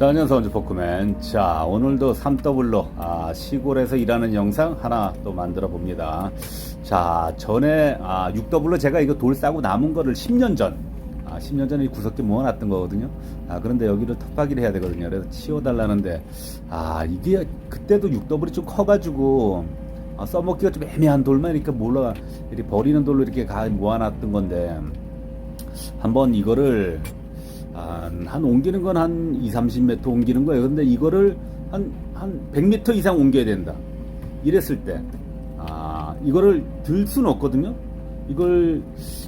자, 안녕하세요. 원주 포크맨. 자, 오늘도 3더블로 아, 시골에서 일하는 영상 하나 또 만들어 봅니다. 자, 전에 아, 6더블로 제가 이거 돌 싸고 남은 거를 10년 전, 아, 10년 전에 이 구석에 모아놨던 거거든요. 아, 그런데 여기를 텃밭기를 해야 되거든요. 그래서 치워달라는데, 아, 이게 그때도 6더블이 좀 커가지고, 아, 써먹기가 좀 애매한 돌만 이렇게 몰라, 이렇게 버리는 돌로 이렇게 가 모아놨던 건데, 한번 이거를 한, 한 옮기는 건 한 2, 30m 옮기는 거예요. 근데 이거를 한, 한 100m 이상 옮겨야 된다. 이랬을 때, 아, 이거를 들 수는 없거든요. 이걸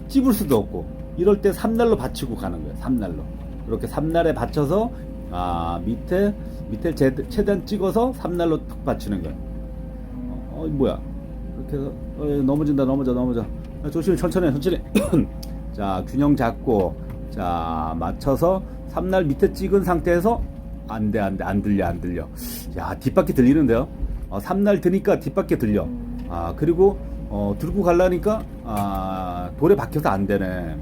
찝을 수도 없고, 이럴 때 삼날로 받치고 가는 거예요. 삼날로. 이렇게 삼날에 받쳐서, 아, 밑에, 밑에 제- 최대한 찍어서 삼날로 탁 받치는 거예요. 어, 어, 뭐야. 이렇게 해서, 어, 넘어진다, 넘어져, 넘어져. 아, 조심히, 천천히, 천천히. 자, 균형 잡고, 자, 맞춰서 삼날 밑에 찍은 상태에서 안 돼, 안 돼, 안 들려, 안 들려. 야, 뒷바퀴 들리는데요? 어, 삼날 드니까 뒷바퀴 들려. 아, 그리고, 어, 들고 갈라니까, 아, 돌에 박혀서 안 되네.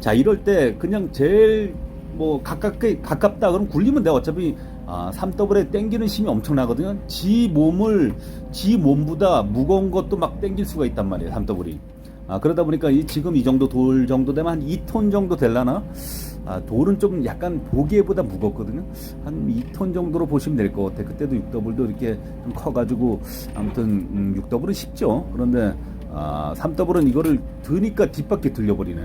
자, 이럴 때 그냥 제일 뭐 가깝게, 가깝다 그럼 굴리면 돼. 어차피, 아, 3더블에 땡기는 힘이 엄청나거든요. 지 몸을, 지 몸보다 무거운 것도 막 땡길 수가 있단 말이에요. 3더블이. 아, 그러다 보니까 이, 지금 이 정도 돌 정도 되면 한 2톤 정도 될라나? 아, 돌은 좀 약간 보기에보다 무겁거든요. 한 2톤 정도로 보시면 될 것 같아. 그때도 6더블도 이렇게 좀 커가지고, 아무튼, 음, 6더블은 쉽죠. 그런데, 아, 3더블은 이거를 드니까 뒷바퀴 들려버리네.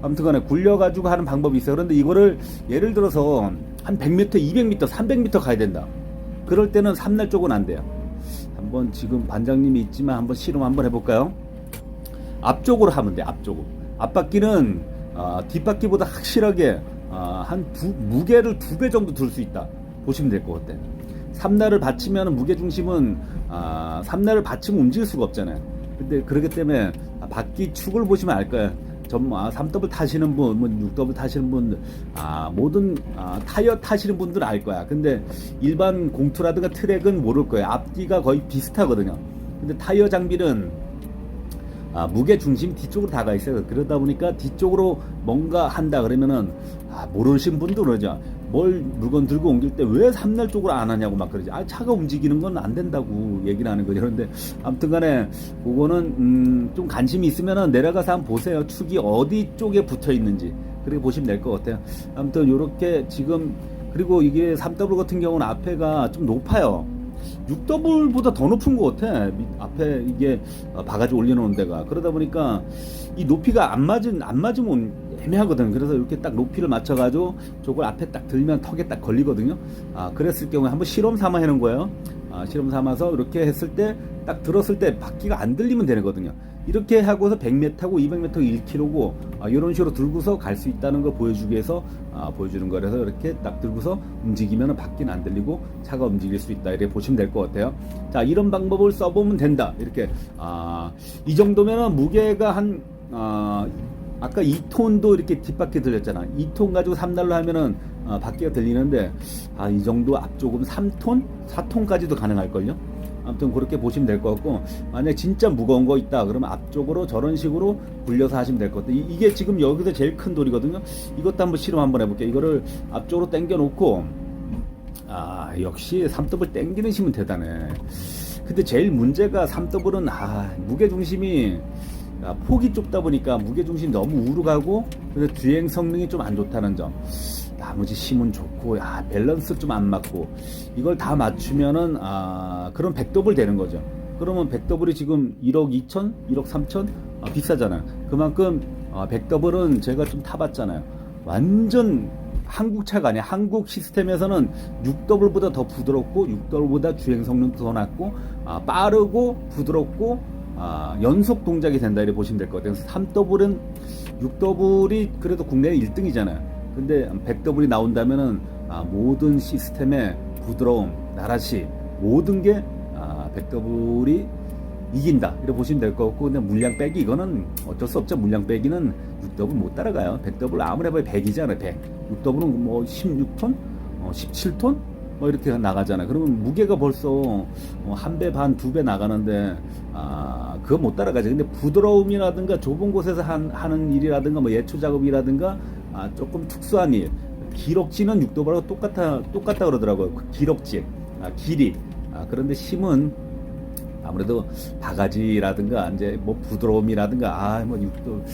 아무튼 간에 굴려가지고 하는 방법이 있어요. 그런데 이거를 예를 들어서 한 100m, 200m, 300m 가야 된다. 그럴 때는 3날 쪽은 안 돼요. 한번 지금 반장님이 있지만 한번 실험 한번 해볼까요? 앞쪽으로 하면 돼. 앞쪽으로. 앞바퀴는 아, 뒷바퀴보다 확실하게 아, 한 두, 무게를 두 배 정도 들 수 있다. 보시면 될 것 같아. 삼날을 받치면 무게 중심은 아, 삼날을 받치면 움직일 수가 없잖아요. 근데 그렇기 때문에 아, 바퀴 축을 보시면 알 거예요. 전뭐 아, 3더블 타시는 분, 뭐 6더블 타시는 분들, 아, 모든 아, 타이어 타시는 분들은 알 거야. 근데 일반 공투라든가 트랙은 모를 거예요. 앞뒤가 거의 비슷하거든요. 근데 타이어 장비는 아, 무게 중심이 뒤쪽으로 다가 있어요. 그러다 보니까 뒤쪽으로 뭔가 한다 그러면은 아, 모르신 분도 그러죠. 뭘 물건 들고 옮길 때 왜 삼날 쪽으로 안 하냐고 막 그러지. 아, 차가 움직이는 건 안 된다고 얘기를 하는 거죠. 그런데 아무튼 간에 그거는 음, 좀 관심이 있으면은 내려가서 한번 보세요. 축이 어디 쪽에 붙어 있는지. 그렇게 보시면 될 것 같아요. 아무튼 요렇게 지금 그리고 이게 3W 같은 경우는 앞에가 좀 높아요. 6더블보다 더 높은 것 같아. 밑- 앞에 이게 어, 바가지 올려놓은 데가. 그러다 보니까 이 높이가 안 맞은, 안 맞으면 애매하거든. 그래서 이렇게 딱 높이를 맞춰가지고 저걸 앞에 딱 들면 턱에 딱 걸리거든요. 아, 그랬을 경우에 한번 실험 삼아 해놓은 거예요. 아, 실험 삼아서 이렇게 했을 때 딱 들었을 때 바퀴가 안 들리면 되거든요. 이렇게 하고서 100m 타고 200m 1km고 아, 이런 식으로 들고서 갈 수 있다는 거 보여주기 위해서 아, 보여주는 거라서 이렇게 딱 들고서 움직이면 바퀴는 안 들리고 차가 움직일 수 있다 이렇게 보시면 될 것 같아요. 자 이런 방법을 써보면 된다 이렇게 아, 이 정도면은 무게가 한 아, 아까 2톤도 이렇게 뒷바퀴 들렸잖아. 2톤 가지고 3날로 하면은 아, 바퀴가 들리는데 아, 이 정도 앞쪽은 3톤, 4톤까지도 가능할걸요. 아무튼 그렇게 보시면 될 것 같고 만약에 진짜 무거운 거 있다 그러면 앞쪽으로 저런 식으로 굴려서 하시면 될 것 같아요. 이- 이게 지금 여기서 제일 큰 돌이거든요. 이것도 한번 실험 한번 해볼게요. 이거를 앞쪽으로 당겨 놓고 아 역시 3더블 당기는 힘은 대단해. 근데 제일 문제가 3더블은 아 무게 중심이 아, 폭이 좁다 보니까 무게 중심이 너무 우로 가고 그래서 주행 성능이 좀 안 좋다는 점 나머지 힘은 좋고 야 밸런스 좀 안 맞고 이걸 다 맞추면은 아 그럼 100더블 되는 거죠. 그러면 100더블이 지금 1억 2천 1억 3천? 아, 비싸잖아요. 그만큼 아, 100더블은 제가 좀 타봤잖아요. 완전 한국 차가 아니야 한국 시스템에서는 6더블보다 더 부드럽고 6더블보다 주행 성능도 더 낮고 아, 빠르고 부드럽고 아, 연속 동작이 된다 이렇게 보시면 될 것 같아요. 그래서 3더블은 6더블이 그래도 국내 1등이잖아요 근데 100더블이 나온다면은 아, 모든 시스템의 부드러움, 나라시 모든 게 아, 100더블이 이긴다. 이렇게 보시면 될 것 같고 근데 물량 빼기 이거는 어쩔 수 없죠. 물량 빼기는 6더블 못 따라가요. 100더블 아무리 해봐야 100이잖아요. 100 6더블은 뭐 16톤? 어, 17톤? 뭐 이렇게 나가잖아요. 그러면 무게가 벌써 어, 한배 반, 두 배 나가는데 아 그거 못 따라가죠 근데 부드러움이라든가 좁은 곳에서 한, 하는 일이라든가 뭐 예초 작업이라든가 아, 조금 특수한 일 기럭지는 6더블하고 똑같아 똑같다 그러더라고요. 그 기럭지, 아, 길이. 아, 그런데 심은 아무래도 바가지라든가 이제 뭐 부드러움이라든가 아뭐 6더,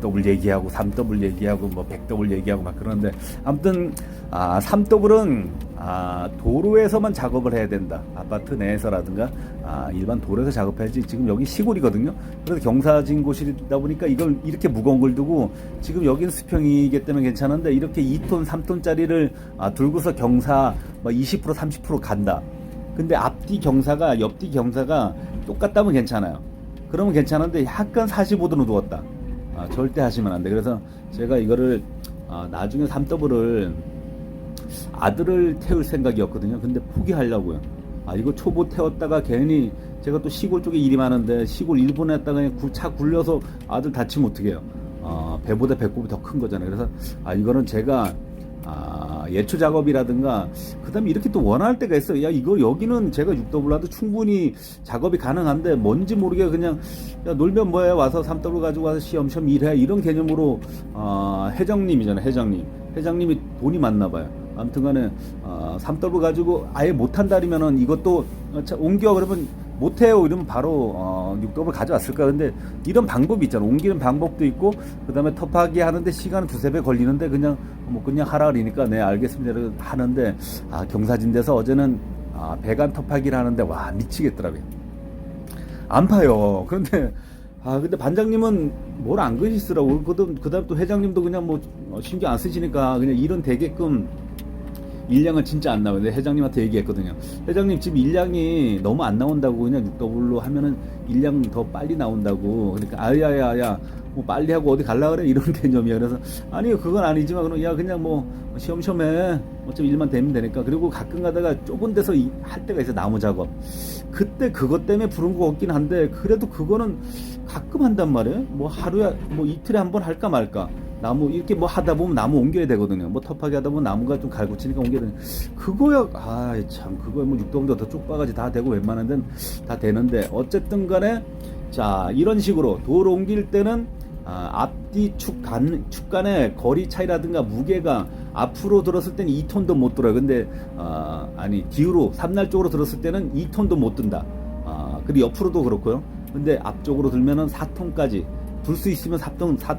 6더블 얘기하고 3더블 얘기하고 뭐 100더블 얘기하고 막 그러는데 아무튼 아 3더블은 아 도로에서만 작업을 해야 된다. 아파트 내에서라든가 아 일반 도로에서 작업해야지 지금 여기 시골이거든요. 그래서 경사진 곳이다 보니까 이걸 이렇게 무거운 걸 두고 지금 여기는 수평이기 때문에 괜찮은데 이렇게 2톤 3톤짜리를 아, 들고서 경사 뭐20% 30% 간다 근데 앞뒤 경사가 옆뒤 경사가 똑같다면 괜찮아요. 그러면 괜찮은데 약간 45도로 누웠다. 아, 절대 하시면 안 돼. 그래서 제가 이거를 아, 나중에 3더블을 아들을 태울 생각이었거든요. 근데 포기하려고요. 아 이거 초보 태웠다가 괜히 제가 또 시골 쪽에 일이 많은데 시골 일본에 했다가 그냥 구- 차 굴려서 아들 다치면 어떡해요. 아, 배보다 배꼽이 더 큰 거잖아요. 그래서 아 이거는 제가 아, 예초 작업이라든가 그다음에 이렇게 또 원할 때가 있어요. 야 이거 여기는 제가 6더블라도 충분히 작업이 가능한데 뭔지 모르게 그냥 야 놀면 뭐해 와서 3더블 가지고 와서 시험시험 일해 이런 개념으로 아, 회장님이잖아요. 회장님. 회장님이 돈이 많나 봐요. 아무튼간에 어, 3더블 가지고 아예 못한다리면은 이것도 어, 자, 옮겨 그러면 못해요. 이러면 바로 어, 6더블 가져왔을까. 근데 이런 방법이 있잖아. 옮기는 방법도 있고 그 다음에 터프하기 하는데 시간은 두세 배 걸리는데 그냥 뭐 그냥 하라 그러니까. 네 알겠습니다. 하는데 아 경사진데서 어제는 아, 배관 터프하기를 하는데 와 미치겠더라고요. 안 파요. 그런데 아 근데 반장님은 뭘 안 그리시더라고. 그다음 그다음 또 회장님도 그냥 뭐 어, 신경 안 쓰시니까 그냥 일은 되게끔 일량은 진짜 안. 근데 회장님한테 얘기했거든요. 회장님 지금 일량이 너무 안 나온다고 그냥 6더블로 하면은 일량 더 빨리 나온다고. 그러니까 아야야야 뭐 빨리 하고 어디 갈라 그래 이런 개념이야. 그래서 아니요 그건 아니지만 그럼 야 그냥 뭐 시험시험 해. 어차피 일만 되면 되니까. 그리고 가끔 가다가 좁은 데서 이- 할 때가 있어 나무 작업. 그때 그것 때문에 부른 거 같긴 한데 그래도 그거는 가끔 한단 말이에요. 뭐 하루에 뭐 이틀에 한 번 할까 말까. 나무 이렇게 뭐 하다 보면 나무 옮겨야 되거든요. 뭐 터프하게 하다 보면 나무가 좀 갈구치니까 옮겨야 되는. 그거야 아 참 그거야 뭐 육동도 더 쪽바가지 다 되고 웬만한 데는 다 되는데 어쨌든 간에 자 이런 식으로 도로 옮길 때는 아, 앞뒤 축 간, 축 간의 거리 차이라든가 무게가 앞으로 들었을 때는 2톤도 못 들어요. 근데 아, 아니 뒤로 삼날 쪽으로 들었을 때는 2톤도 못 든다. 아, 그리고 옆으로도 그렇고요. 근데 앞쪽으로 들면은 4톤까지 들수 있으면 4톤 4,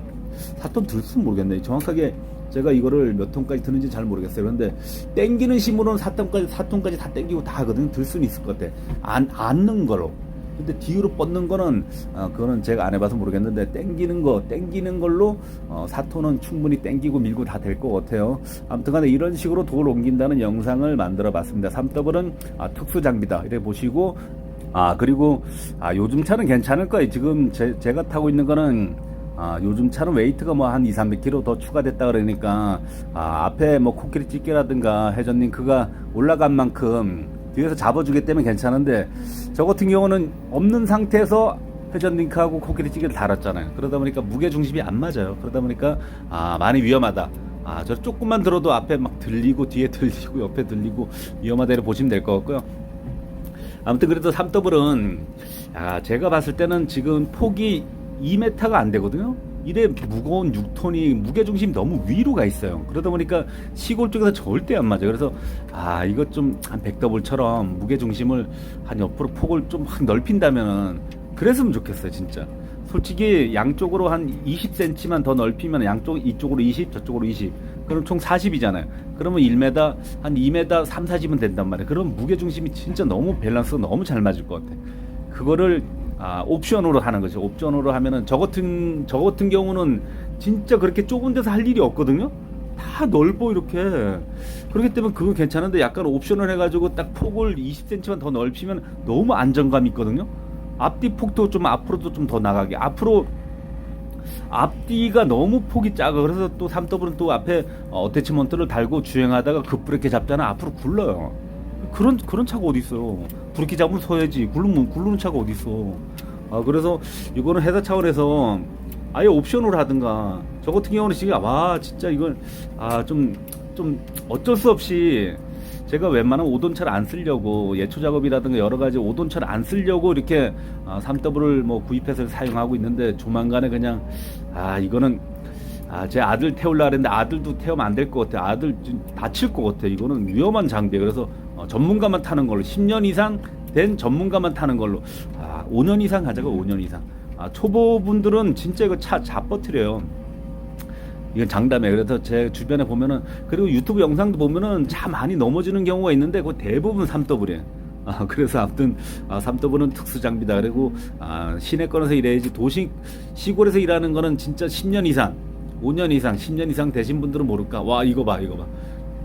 4톤 들 수는 모르겠네. 정확하게 제가 이거를 몇 톤까지 드는지 잘 모르겠어요. 그런데 땡기는 심으로는 4톤까지 4톤까지 다 땡기고 다 하거든요. 들 수는 있을 것 같아. 안 앉는 거로. 근데 뒤로 뻗는 거는 어, 그거는 제가 안 해봐서 모르겠는데 땡기는 거 땡기는 걸로 어, 4톤은 충분히 땡기고 밀고 다 될 것 같아요. 아무튼간에 이런 식으로 돌 옮긴다는 영상을 만들어 봤습니다. 3더블은 아, 특수 장비다 이래 보시고 아 그리고 아 요즘 차는 괜찮을 거예요. 지금 제, 제가 타고 있는 거는 아, 요즘 차는 웨이트가 뭐 한 2, 300kg 더 추가됐다 그러니까 아, 앞에 뭐 코끼리 찌개라든가 회전링 그가 올라간 만큼 뒤에서 잡아주기 때문에 괜찮은데 저 같은 경우는 없는 상태에서 회전 링크하고 코끼리 찌개를 달았잖아요. 그러다 보니까 무게 중심이 안 맞아요. 그러다 보니까 아 많이 위험하다. 아 저 조금만 들어도 앞에 막 들리고 뒤에 들리고 옆에 들리고 위험하다를 보시면 될 것 같고요. 아무튼 그래도 3더블은 아, 제가 봤을 때는 지금 폭이 2m가 안 되거든요. 이래 무거운 6톤이 무게중심이 너무 위로 가 있어요. 그러다 보니까 시골 쪽에서 절대 안 맞아요. 그래서 아 이것 좀한 100더블처럼 무게중심을 한 옆으로 폭을 좀 확 넓힌다면은 그랬으면 좋겠어요 진짜. 솔직히 양쪽으로 한 20cm만 더 넓히면 양쪽 이쪽으로 20 저쪽으로 20 그럼 총 40이잖아요 그러면 1m 한 2m 3, 40은 된단 말이에요 그럼 무게 중심이 진짜 너무 밸런스가 너무 잘 맞을 것 같아 그거를 아, 옵션으로 하는 거죠. 옵션으로 하면은 저 같은 저 같은 경우는 진짜 그렇게 좁은 데서 할 일이 없거든요. 다 넓어 이렇게. 그렇기 때문에 그건 괜찮은데 약간 옵션을 해가지고 딱 폭을 20cm만 더 넓히면 너무 안정감 있거든요. 앞뒤 폭도 좀 앞으로도 좀 더 나가게. 앞으로 앞뒤가 너무 폭이 작아. 그래서 또 3더블은 또 앞에 어, 어태치먼트를 달고 주행하다가 급브레이크 잡잖아. 앞으로 굴러요 그런 그런 차가 어디 있어 브레이크 잡으면 서야지 굴르면 굴르는 차가 어디 있어 아 그래서 이거는 회사 차원에서 아예 옵션으로 하든가 저 같은 경우는 지금 와 진짜 이걸 아좀좀 좀 어쩔 수 없이 제가 웬만하면 오돈차를 안 쓰려고 예초 작업이라든가 여러 가지 오돈차를 안 쓰려고 이렇게 아, 3더블을 뭐 구입해서 사용하고 있는데 조만간에 그냥 아 이거는 아, 제 아들 태우려 했는데 아들도 태우면 안 될 것 같아. 아들 좀 다칠 것 같아. 이거는 위험한 장비예요. 그래서 어, 전문가만 타는 걸로 10년 이상 된 전문가만 타는 걸로 아, 5년 이상 가자고 5년 이상. 아, 초보분들은 진짜 이거 차 잡버트려요. 이건 장담이에요. 그래서 제 주변에 보면은 그리고 유튜브 영상도 보면은 차 많이 넘어지는 경우가 있는데 그 대부분 3더블이에요. 아, 그래서 아무튼 아, 3더블은 특수 장비다. 그리고 아, 시내권에서 일해야지 도시 시골에서 일하는 거는 진짜 10년 이상, 5년 이상, 10년 이상 되신 분들은 모를까. 와 이거 봐, 이거 봐.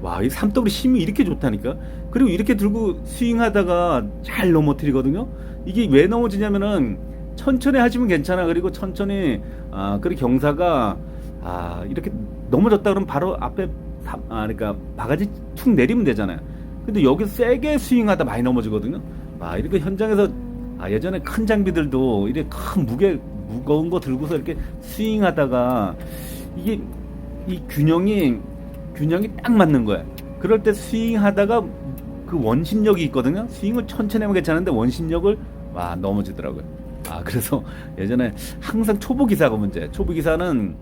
와, 이 3더블 힘이 이렇게 좋다니까. 그리고 이렇게 들고 스윙하다가 잘 넘어뜨리거든요. 이게 왜 넘어지냐면은 천천히 하시면 괜찮아. 그리고 천천히 아, 그리고 경사가 아, 이렇게 넘어졌다 그러면 바로 앞에 사- 아, 그러니까 바가지 툭 내리면 되잖아요. 근데 여기서 세게 스윙하다 많이 넘어지거든요. 아, 이렇게 현장에서 아, 예전에 큰 장비들도 이렇게 큰 무게 무거운 거 들고서 이렇게 스윙하다가 이게 이 균형이 균형이 딱 맞는 거야. 그럴 때 스윙하다가 그 원심력이 있거든요. 스윙을 천천히 하면 괜찮은데 원심력을 와 넘어지더라고요. 아 그래서 예전에 항상 초보 기사가 문제. 초보 기사는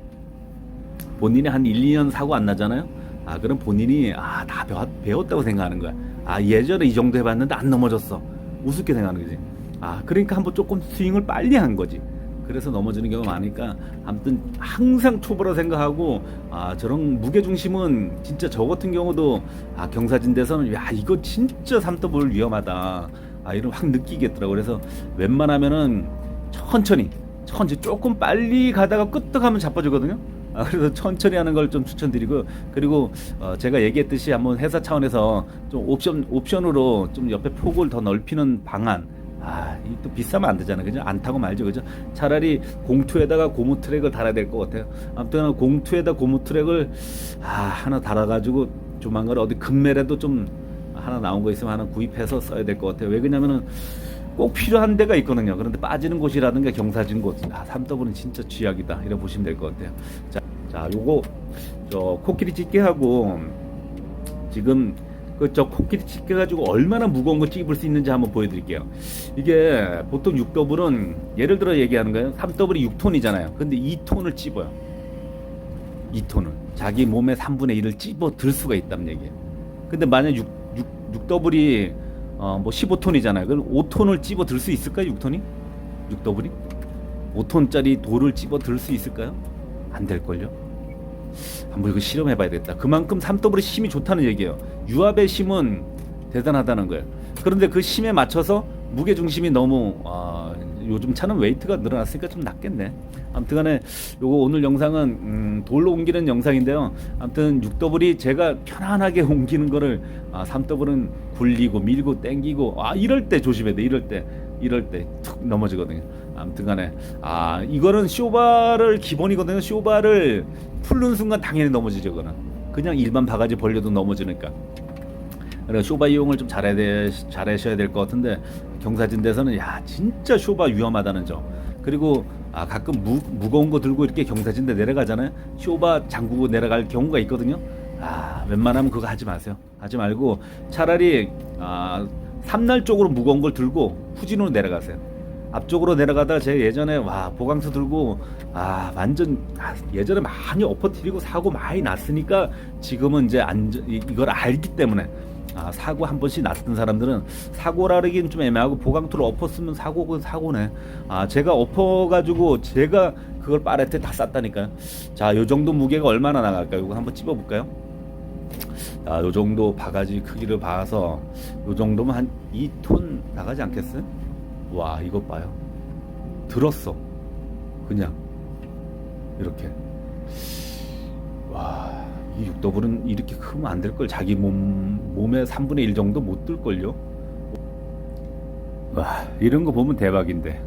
본인이 한 1, 2년 사고 안 나잖아요. 아 그럼 본인이 아 다 배웠다고 생각하는 거야. 아 예전에 이 정도 해봤는데 안 넘어졌어. 우습게 생각하는 거지. 아 그러니까 한번 조금 스윙을 빨리 한 거지. 그래서 넘어지는 경우가 많으니까 아무튼 항상 초보라 생각하고 아 저런 무게 중심은 진짜 저 같은 경우도 아 경사진 데서는 야 이거 진짜 삼더블 위험하다. 아 이런 확 느끼겠더라고. 그래서 웬만하면은 천천히 천천히 조금 빨리 가다가 끄떡하면 자빠지거든요. 아, 그래서 천천히 하는 걸 좀 추천드리고 그리고 어, 제가 얘기했듯이 한번 회사 차원에서 좀 옵션 옵션으로 좀 옆에 폭을 더 넓히는 방안 아, 이또 비싸면 안 되잖아요. 그죠? 안 타고 말죠. 그죠? 차라리 공투에다가 고무 트랙을 달아야 될 것 같아요. 아무튼 공투에다 고무 트랙을 아, 하나 달아가지고 조만간 어디 금매라도 좀 하나 나온 거 있으면 하나 구입해서 써야 될 것 같아요. 왜 그러냐면은 꼭 필요한 데가 있거든요. 그런데 빠지는 곳이라든가 경사진 곳, 아, 3더블은 진짜 쥐약이다. 이래 보시면 될 것 같아요. 자, 자, 요거 저 코끼리 찢게 하고 지금 그 저 코끼리 찢게 가지고 얼마나 무거운 거 찝을 수 있는지 한번 보여드릴게요. 이게 보통 6더블은 예를 들어 얘기하는 거예요. 3더블이 6톤이잖아요. 근데 2톤을 찝어요. 2톤을 자기 몸의 3분의 1을 찝어 들 수가 있다는 얘기예요. 근데 만약 6, 6, 6더블이 어, 뭐 15톤이잖아요. 그럼 5톤을 찝어 들 수 있을까요? 6톤이? 6더블이? 5톤짜리 돌을 찝어 들 수 있을까요? 안 될걸요? 한번 이거 실험해 봐야 겠다 그만큼 3더블의 힘이 좋다는 얘기예요. 유압의 힘은 대단하다는 거예요. 그런데 그 힘에 맞춰서 무게 중심이 너무 아, 요즘 차는 웨이트가 늘어났으니까 좀 낫겠네. 아무튼간에 요거 오늘 영상은 음, 돌로 옮기는 영상인데요. 아무튼 6더블이 제가 편안하게 옮기는 거를 아, 3더블은 굴리고 밀고 땡기고 아 이럴 때 조심해야 돼. 이럴 때 이럴 때 툭 넘어지거든요. 아무튼간에 아 이거는 쇼바를 기본이거든요. 쇼바를 풀는 순간 당연히 넘어지죠. 그거는. 그냥 일반 바가지 벌려도 넘어지니까. 그래서 쇼바 이용을 좀 잘해야 돼, 잘하셔야 될 것 같은데 경사진 데서는 야 진짜 쇼바 위험하다는 점. 그리고 아 가끔 무, 무거운 거 들고 이렇게 경사진데 내려가잖아요. 쇼바 잠그고 내려갈 경우가 있거든요. 아 웬만하면 그거 하지 마세요. 하지 말고 차라리 아 삼날 쪽으로 무거운 걸 들고 후진으로 내려가세요 앞쪽으로 내려가다가 제가 예전에 와 보강서 들고 아 완전 아, 예전에 많이 엎어뜨리고 사고 많이 났으니까 지금은 이제 안전 이- 이걸 알기 때문에 아, 사고 한 번씩 났던 사람들은 사고라기는 좀 애매하고 보강토를 엎었으면 사고는 사고네. 아, 제가 엎어가지고 제가 그걸 빠레트에 다 쌌다니까요. 자, 요 정도 무게가 얼마나 나갈까요? 이거 한번 찝어볼까요? 자, 요 정도 바가지 크기를 봐서 요 정도면 한 2톤 나가지 않겠어요? 와, 이것 봐요. 들었어. 그냥 이렇게. 와, 이 육더블은 이렇게 크면 안 될 걸. 자기 몸 몸의 3분의 1 정도 못 들걸요. 와, 이런 거 보면 대박인데.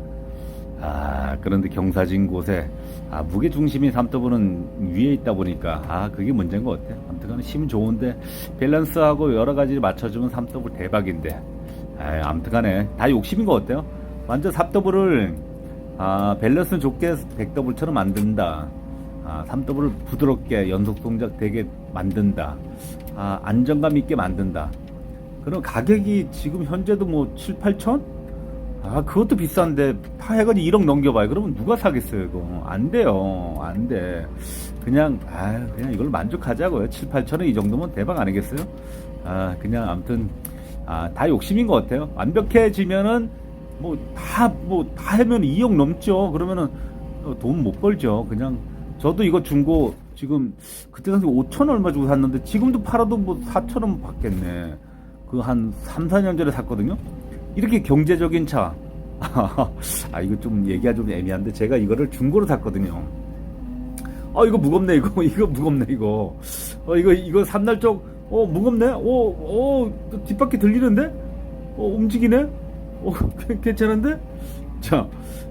아, 그런데 경사진 곳에 아, 무게 중심이 3더블은 위에 있다 보니까 아, 그게 문제인 것 같아요. 아무튼 힘 좋은데 밸런스하고 여러 가지 맞춰주면 3더블 대박인데. 아, 아무튼 간에 다 욕심인 것 같아요. 완전 3더블을 아, 밸런스 좋게 100더블처럼 만든다. 아, 3더블을 부드럽게 연속 동작 되게 만든다. 아, 안정감 있게 만든다. 그럼 가격이 지금 현재도 뭐 7, 8천? 아, 그것도 비싼데 다 해가지고 1억 넘겨봐요. 그러면 누가 사겠어요, 이거. 안 돼요. 안 돼. 그냥 아 그냥 이걸 만족하자고요. 7, 8천원 이 정도면 대박 아니겠어요? 아 그냥 아무튼 아, 다 욕심인 것 같아요. 완벽해지면은 뭐 다 뭐 다 하면 2억 넘죠. 그러면은 돈 못 벌죠. 그냥 저도 이거 중고 지금 그때 당시 5천 얼마 주고 샀는데 지금도 팔아도 뭐 4천 원 받겠네. 그 한 3, 4년 전에 샀거든요. 이렇게 경제적인 차. 아 이거 좀 얘기가 좀 애매한데 제가 이거를 중고로 샀거든요. 아 이거 무겁네 이거 이거 무겁네 이거. 어 이거 이거 삼날 쪽. 어 무겁네. 어어 뒷바퀴 들리는데? 어 움직이네. 어 괜찮은데? 자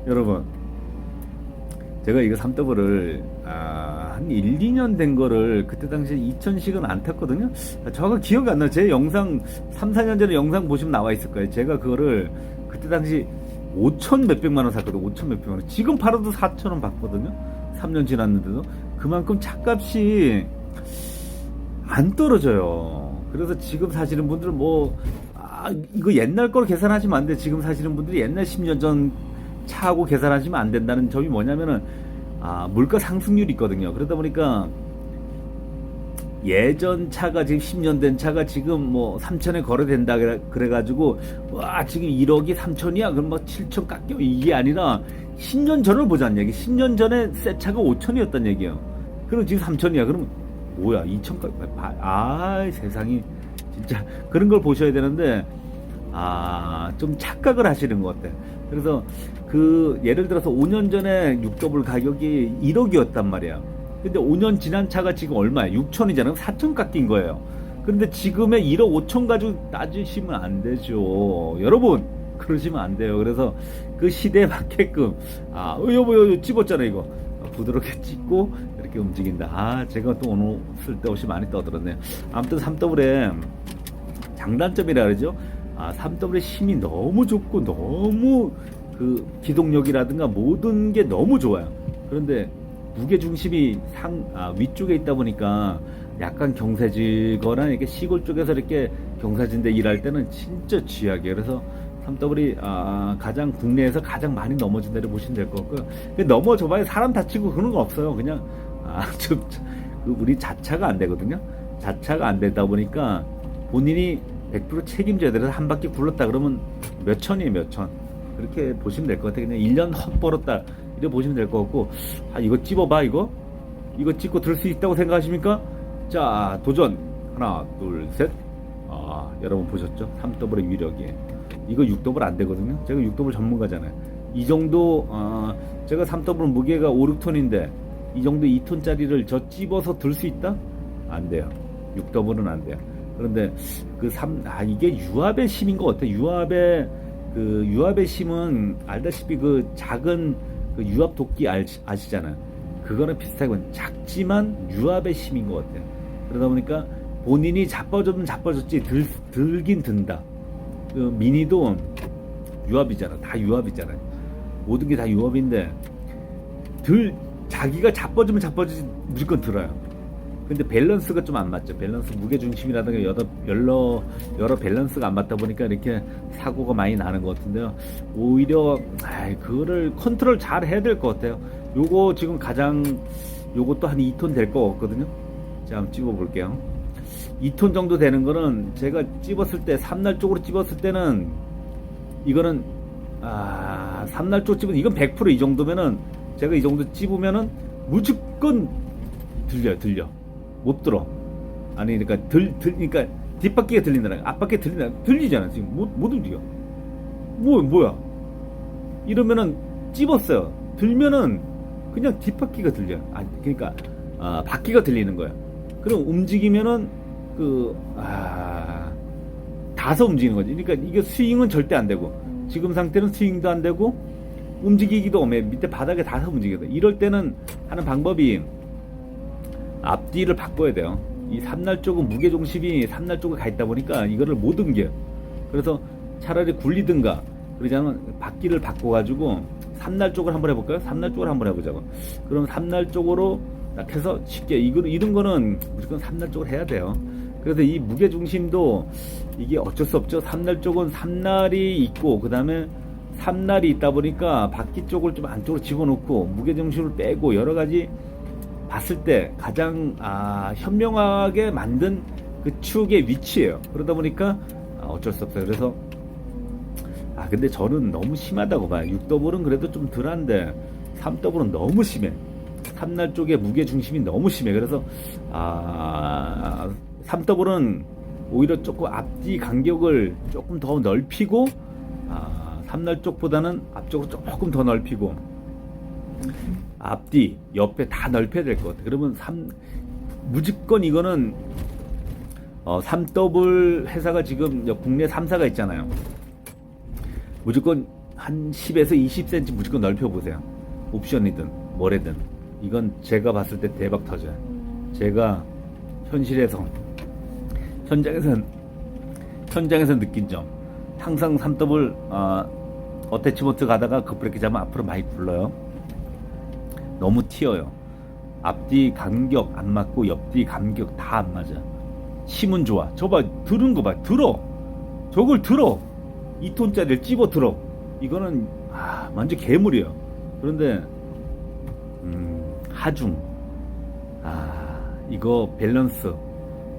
여러분 제가 이거 3더블을 아, 한 1, 2년 된 거를 그때 당시에 2000씩은 안 탔거든요. 아, 저가 기억이 안 나요. 제 영상 3, 4년 전에 영상 보시면 나와 있을 거예요. 제가 그거를 그때 당시 5천 몇백만 원 샀거든요. 5천 몇백만 원. 지금 팔아도 4천 원 받거든요. 3년 지났는데도 그만큼 차값이 안 떨어져요. 그래서 지금 사시는 분들은 뭐 아, 이거 옛날 걸 계산하시면 안 돼. 지금 사시는 분들이 옛날 10년 전 차하고 계산하시면 안 된다는 점이 뭐냐면은 아, 물가 상승률이 있거든요. 그러다 보니까 예전 차가 지금 10년 된 차가 지금 뭐 3천에 거래된다 그래- 그래가지고 와 지금 1억이 3천이야 그럼 뭐 7천 깎여 이게 아니라 10년 전을 보자는 얘기 10년 전에 새 차가 5천이었단 얘기예요 그럼 지금 3천이야 그러면 뭐야 2천 깎아 세상이 진짜 그런 걸 보셔야 되는데 아, 좀 착각을 하시는 것 같아요. 그래서 그 예를 들어서 5년 전에 6더블 가격이 1억이었단 말이야. 근데 5년 지난 차가 지금 얼마야? 6천이잖아요. 4천 깎인 거예요. 그런데 지금의 1억 5천 가지고 따지시면 안 되죠. 여러분, 그러시면 안 돼요. 그래서 그 시대에 맞게끔, 아, 어, 여보, 여보, 찝었잖아, 이거. 부드럽게 찝고, 이렇게 움직인다. 아, 제가 또 오늘 쓸데없이 많이 떠들었네요. 아무튼 3더블에 장단점이라 그러죠. 아, 3W의 힘이 너무 좋고 너무 그 기동력이라든가 모든 게 너무 좋아요. 그런데 무게 중심이 상 아, 위쪽에 있다 보니까 약간 경사지거나 이렇게 시골 쪽에서 이렇게 경사진데 일할 때는 진짜 쥐약이에요. 그래서 3W이 아, 가장 국내에서 가장 많이 넘어진 데를 보시면 될 것 같고요. 넘어져봐야 사람 다치고 그런 거 없어요. 그냥 아, 좀, 그 우리 자차가 안 되거든요. 자차가 안 되다 보니까 본인이 100% 책임져야 돼서 한 바퀴 굴렀다 그러면 몇 천이에요 몇 천. 그렇게 보시면 될 것 같아요. 그냥 1년 헛 벌었다 이렇게 보시면 될 것 같고 아 이거 찝어봐 이거 이거 찍고 들 수 있다고 생각하십니까? 자 도전 하나 둘 셋 아 여러분 보셨죠? 3더블의 위력이 이거 6더블 안 되거든요. 제가 6더블 전문가잖아요. 이 정도 어, 제가 3더블 무게가 5, 6톤인데 이 정도 2톤짜리를 저 찝어서 들 수 있다? 안 돼요. 6더블은 안 돼요. 그런데 그 삼, 아, 이게 유압의 심인 것 같아. 유압의, 그, 유압의 심은 알다시피 그 작은 그 유압 도끼 알, 아시잖아요. 그거는 비슷하고 작지만 유압의 심인 것 같아요. 그러다 보니까 본인이 자빠져면 자빠졌지 들, 들긴 든다. 그 미니도 유압이잖아. 다 유압이잖아요. 모든 게 다 유압인데 들, 자기가 자빠지면 자빠지지 무조건 들어요. 근데 밸런스가 좀 안 맞죠. 밸런스 무게 중심이라든가 여러 여러 여러 밸런스가 안 맞다 보니까 이렇게 사고가 많이 나는 것 같은데요. 오히려 아이, 그거를 컨트롤 잘 해야 될 것 같아요. 요거 지금 가장 요것도 한 2톤 될 것 같거든요. 자, 한번 찝어 볼게요. 2톤 정도 되는 거는 제가 찝었을 때 삼날 쪽으로 찝었을 때는 이거는 아, 삼날 쪽 찝은 이건 100%이 정도면은 제가 이 정도 찝으면은 무조건 들려요, 들려. 못 들어. 아니, 그러니까 들, 들, 그러니까 뒷바퀴가 들린다. 앞바퀴 들린다. 들리잖아. 지금 못, 못 움직여. 뭐, 뭐야. 이러면은 찝었어요. 들면은 그냥 뒷바퀴가 들려. 아, 그러니까, 아, 바퀴가 들리는 거야. 그럼 움직이면은 그, 아, 다서 움직이는 거지. 그러니까 이게 스윙은 절대 안 되고, 지금 상태는 스윙도 안 되고, 움직이기도 어매 밑에 바닥에 닿아서 움직여야 돼. 이럴 때는 하는 방법이 앞뒤를 바꿔야 돼요. 이 삼날 쪽은 무게 중심이 삼날 쪽에 가 있다 보니까 이거를 못 옮겨요. 그래서 차라리 굴리든가 그러자면 바퀴를 바꿔가지고 삼날 쪽을 한번 해볼까요? 삼날 쪽을 한번 해보자고. 그럼 삼날 쪽으로 딱 해서 쉽게 이거 이런 거는 무조건 삼날 쪽을 해야 돼요. 그래서 이 무게 중심도 이게 어쩔 수 없죠. 삼날 쪽은 삼날이 있고 그 다음에 삼날이 있다 보니까 바퀴 쪽을 좀 안쪽으로 집어넣고 무게 중심을 빼고 여러 가지 봤을 때 가장 아, 현명하게 만든 그 축의 위치예요. 그러다 보니까 아, 어쩔 수 없어요. 그래서 아 근데 저는 너무 심하다고 봐요. 6더블은 그래도 좀 덜한데 3더블은 너무 심해. 3날 쪽에 무게 중심이 너무 심해. 그래서 아 3더블은 오히려 조금 앞뒤 간격을 조금 더 넓히고 아 3날 쪽보다는 앞쪽으로 조금 더 넓히고 앞뒤 옆에 다 넓혀야 될 것 같아. 그러면 3 무조건 이거는 어 3더블 회사가 지금 국내 3사가 있잖아요. 무조건 한 10에서 20cm 무조건 넓혀 보세요. 옵션이든 뭐래든 이건 제가 봤을 때 대박 터져요. 제가 현실에서 현장에서 현장에서 느낀 점 항상 3더블 어, 어태치먼트 가다가 급브레이크 잡으면 앞으로 많이 굴러요. 너무 튀어요. 앞뒤 간격 안 맞고 옆뒤 간격 다 안 맞아. 힘은 좋아. 저봐 들은 거 봐. 들어. 저걸 들어. 2톤짜리를 찝어 들어. 이거는 아 완전 괴물이에요. 그런데 음, 하중 아 이거 밸런스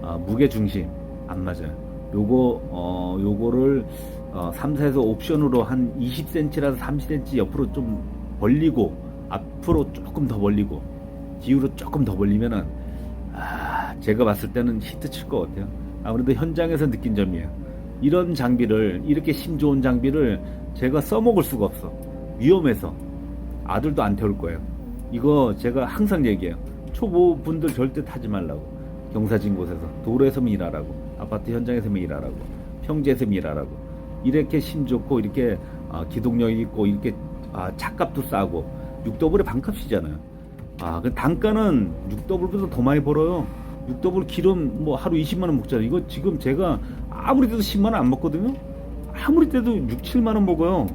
아, 무게 중심 안 맞아요. 요거 어 요거를 어, 3사에서 옵션으로 한 20cm라서 30cm 옆으로 좀 벌리고 앞으로 조금 더 벌리고 뒤로 조금 더 벌리면은 아, 제가 봤을 때는 히트 칠 것 같아요. 아무래도 현장에서 느낀 점이에요. 이런 장비를 이렇게 힘 좋은 장비를 제가 써먹을 수가 없어. 위험해서 아들도 안 태울 거예요. 이거 제가 항상 얘기해요. 초보 분들 절대 타지 말라고. 경사진 곳에서 도로에서만 일하라고. 아파트 현장에서만 일하라고. 평지에서만 일하라고. 이렇게 힘 좋고 이렇게 아, 기동력 있고 이렇게 아, 차값도 싸고 6더블의 반값이잖아요. 아, 그 단가는 6더블보다 더 많이 벌어요. 6더블 기름 뭐 하루 20만 원 먹잖아요. 이거 지금 제가 아무리 돼도 10만 원 안 먹거든요. 아무리 돼도 6, 7만 원 먹어요.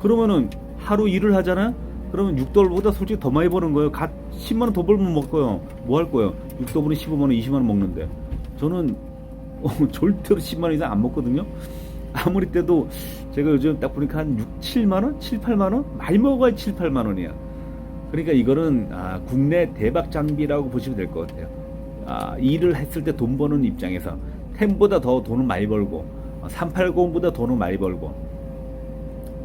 그러면은 하루 일을 하잖아요. 그러면 6더블보다 솔직히 더 많이 버는 거예요. 갓 10만 원 더 벌면 먹고요. 뭐 할 거예요? 6더블은 15만 원, 20만 원 먹는데 저는 어, 절대로 10만 원 이상 안 먹거든요. 아무리 때도 제가 요즘 딱 보니까 한 6, 7만 원, 7, 8만 원 많이 먹어야 7, 8만 원이야. 그러니까 이거는 아, 국내 대박 장비라고 보시면 될 것 같아요. 아, 일을 했을 때 돈 버는 입장에서 템보다 더 돈을 많이 벌고 380보다 돈을 많이 벌고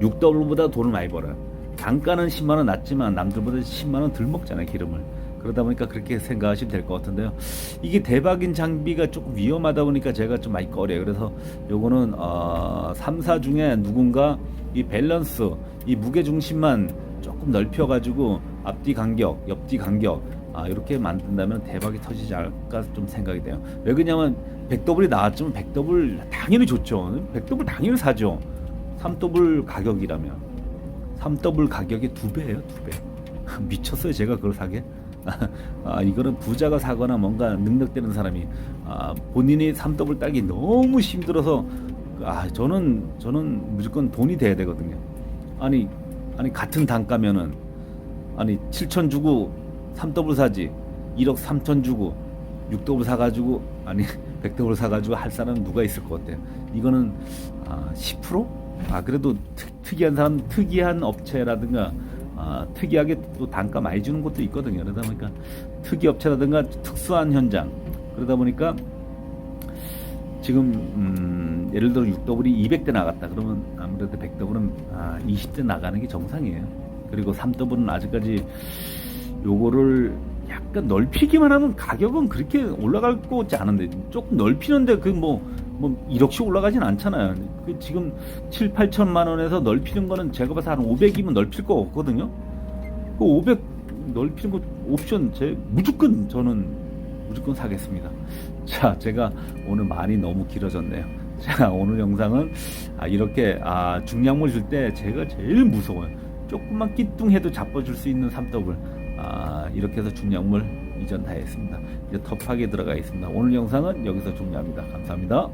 6더블보다 돈을 많이 벌어요. 단가는 10만 원 낮지만 남들보다 10만 원 덜 먹잖아요 기름을. 그러다 보니까 그렇게 생각하시면 될 것 같은데요. 이게 대박인 장비가 조금 위험하다 보니까 제가 좀 많이 꺼려요. 그래서 요거는 어, 3사 중에 누군가 이 밸런스, 이 무게 중심만 조금 넓혀가지고 앞뒤 간격, 옆뒤 간격 아, 이렇게 만든다면 대박이 터지지 않을까 좀 생각이 돼요. 왜 그러냐면 100더블이 나왔지만 100더블 당연히 좋죠. 100더블 당연히 사죠. 3더블 가격이라면 3더블 가격의 두 배예요, 두 배. 미쳤어요, 제가 그걸 사게. 아, 이거는 부자가 사거나 뭔가 능력되는 사람이 아, 본인이 3더블 따기 너무 힘들어서 아, 저는 저는 무조건 돈이 돼야 되거든요. 아니 아니 같은 단가면은 아니 7천 주고 3더블 사지 1억 3천 주고 6더블 사가지고 아니 100더블 사가지고 할 사람은 누가 있을 것 같아요. 이거는 아, 10%? 아 그래도 특, 특이한 사람 특이한 업체라든가 아, 특이하게 또 단가 많이 주는 곳도 있거든요. 그러다 보니까 특이 업체라든가 특수한 현장 그러다 보니까 지금 음, 예를 들어 6더블이 200대 나갔다 그러면 아무래도 100더블은 아, 20대 나가는 게 정상이에요. 그리고 3더블은 아직까지 요거를 약간 넓히기만 하면 가격은 그렇게 올라갈 것 같지 않은데 조금 넓히는데 그 뭐 뭐 1억씩 올라가진 않잖아요. 그 지금 7, 8천만 원에서 넓히는 거는 제가 봐서 한 500이면 넓힐 거 없거든요. 그 500 넓히는 거 옵션 제 무조건 저는 무조건 사겠습니다. 자, 제가 오늘 말이 너무 길어졌네요. 자, 오늘 영상은 아, 이렇게 아, 중량물 줄 때 제가 제일 무서워요. 조금만 끼뚱해도 잡아줄 수 있는 3더블. 아, 이렇게 해서 중량물 이전 다 했습니다. 이제 톱하게 들어가 있습니다. 오늘 영상은 여기서 종료합니다. 감사합니다.